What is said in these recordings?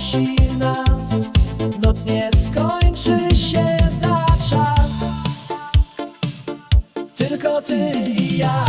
nosi nas. Noc nie skończy się za czas. Tylko ty i ja.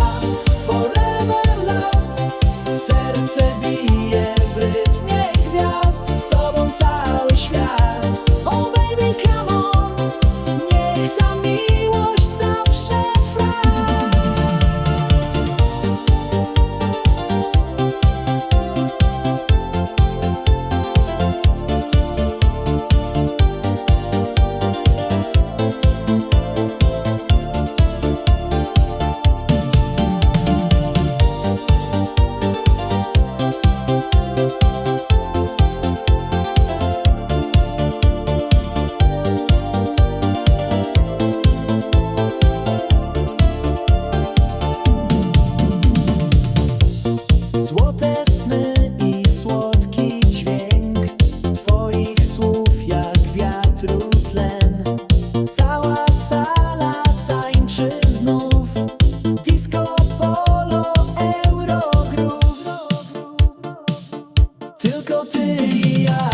Tylko ty i ja.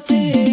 ти.